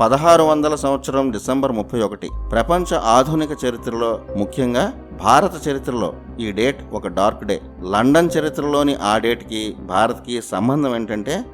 పదహారు వందల సంవత్సరం డిసెంబర్ ముప్పై ఒకటి. ప్రపంచ ఆధునిక చరిత్రలో ముఖ్యంగా భారత చరిత్రలో ఈ డేట్ ఒక డార్క్ డే. లండన్ చరిత్రలోని ఆ డేట్కి భారత్కి సంబంధం ఏంటంటే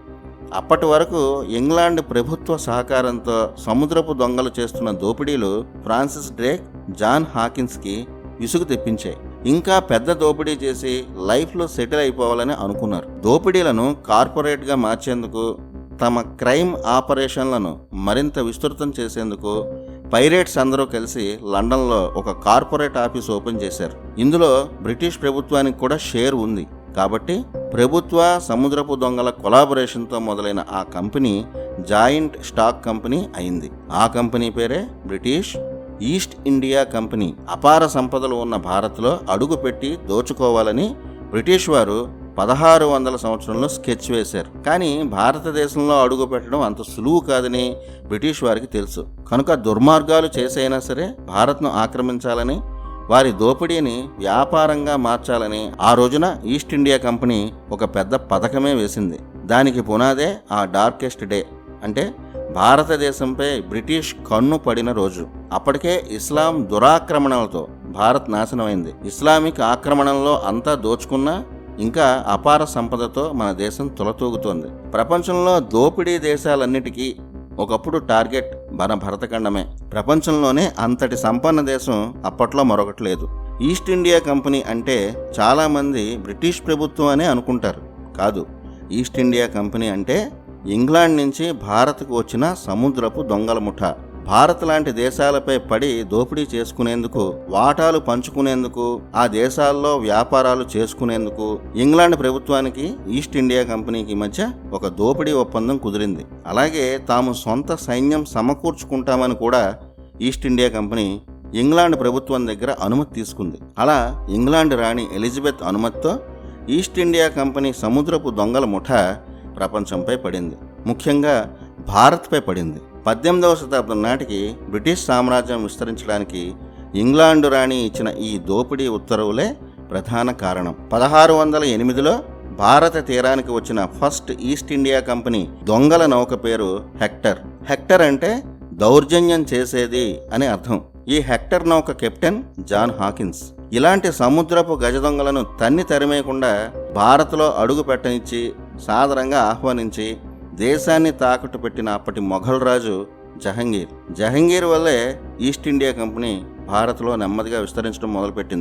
అప్పటి వరకు ఇంగ్లాండ్ ప్రభుత్వ సహకారంతో సముద్రపు దొంగలు చేస్తున్న దోపిడీలు ఫ్రాన్సిస్ డ్రేక్ జాన్ హాకిన్స్కి విసుగు తెప్పించాయి. ఇంకా పెద్ద దోపిడీ చేసి లైఫ్లో సెటిల్ అయిపోవాలని అనుకున్నారు. దోపిడీలను కార్పొరేట్గా మార్చేందుకు తమ క్రైమ్ ఆపరేషన్లను మరింత విస్తృతం చేసేందుకు పైరేట్స్ అందరూ కలిసి లండన్లో ఒక కార్పొరేట్ ఆఫీస్ ఓపెన్ చేశారు. ఇందులో బ్రిటిష్ ప్రభుత్వానికి కూడా షేర్ ఉంది. కాబట్టి ప్రభుత్వ సముద్రపు దొంగల కొలాబరేషన్తో మొదలైన ఆ కంపెనీ జాయింట్ స్టాక్ కంపెనీ అయింది. ఆ కంపెనీ పేరే బ్రిటిష్ ఈస్ట్ ఇండియా కంపెనీ. అపార సంపదలు ఉన్న భారత్లో అడుగుపెట్టి దోచుకోవాలని బ్రిటిష్ వారు పదహారు వందల సంవత్సరంలో స్కెచ్ వేశారు. కానీ భారతదేశంలో అడుగు పెట్టడం అంత సులువు కాదని బ్రిటిష్ వారికి తెలుసు. కనుక దుర్మార్గాలు చేసైనా సరే భారత్ను ఆక్రమించాలని వారి దోపిడీని వ్యాపారంగా మార్చాలని ఆ రోజున ఈస్ట్ ఇండియా కంపెనీ ఒక పెద్ద పథకమే వేసింది. దానికి పునాదే ఆ డార్కెస్ట్ డే అంటే భారతదేశంపై బ్రిటిష్ కన్ను పడిన రోజు. అప్పటికే ఇస్లాం దురాక్రమణలతో భారత్ నాశనమైంది. ఇస్లామిక్ ఆక్రమణంలో అంతా దోచుకున్నా ఇంకా అపార సంపదతో మన దేశం తులతూగుతోంది. ప్రపంచంలో దోపిడీ దేశాలన్నిటికీ ఒకప్పుడు టార్గెట్ మన భరతఖండమే. ప్రపంచంలోనే అంతటి సంపన్న దేశం అప్పట్లో మరొకటి లేదు ఈస్ట్ ఇండియా కంపెనీ అంటే చాలామంది బ్రిటిష్ ప్రభుత్వం అనే అనుకుంటారు. కాదు ఈస్ట్ ఇండియా కంపెనీ అంటే ఇంగ్లాండ్ నుంచి భారత్కు వచ్చిన సముద్రపు దొంగల ముఠ. భారత్ లాంటి దేశాలపై పడి దోపిడీ చేసుకునేందుకు వాటాలు పంచుకునేందుకు ఆ దేశాల్లో వ్యాపారాలు చేసుకునేందుకు ఇంగ్లాండ్ ప్రభుత్వానికి ఈస్ట్ ఇండియా కంపెనీకి మధ్య ఒక దోపిడీ ఒప్పందం కుదిరింది. అలాగే తాము సొంత సైన్యం సమకూర్చుకుంటామని కూడా ఈస్ట్ ఇండియా కంపెనీ ఇంగ్లాండ్ ప్రభుత్వం దగ్గర అనుమతి తీసుకుంది. అలా ఇంగ్లాండ్ రాణి ఎలిజబెత్ అనుమతితో ఈస్ట్ ఇండియా కంపెనీ సముద్రపు దొంగల ముఠ ప్రపంచంపై పడింది. ముఖ్యంగా భారత్పై పడింది. పద్దెనిమిదవ శతాబ్దం నాటికి బ్రిటిష్ సామ్రాజ్యం విస్తరించడానికి ఇంగ్లాండు రాణి ఇచ్చిన ఈ దోపిడీ ఉత్తర్వులే ప్రధాన కారణం. పదహారు వందల ఎనిమిదిలో భారత తీరానికి వచ్చిన ఫస్ట్ ఈస్ట్ ఇండియా కంపెనీ దొంగల నౌక పేరు హెక్టర్. హెక్టర్ అంటే దౌర్జన్యం చేసేది అని అర్థం. ఈ హెక్టర్ నౌక కెప్టెన్ జాన్ హాకిన్స్. ఇలాంటి సముద్రపు గజ దొంగలను తన్ని తరిమేయకుండా భారత్లో అడుగు పెట్టనిచ్చి సాదరంగా ఆహ్వానించి దేశాన్ని తాకట్టు పెట్టిన అప్పటి మొఘల్ రాజు జహంగీర్. జహంగీర్ వల్లే ఈస్ట్ ఇండియా కంపెనీ భారత్లో నెమ్మదిగా విస్తరించడం మొదలుపెట్టింది.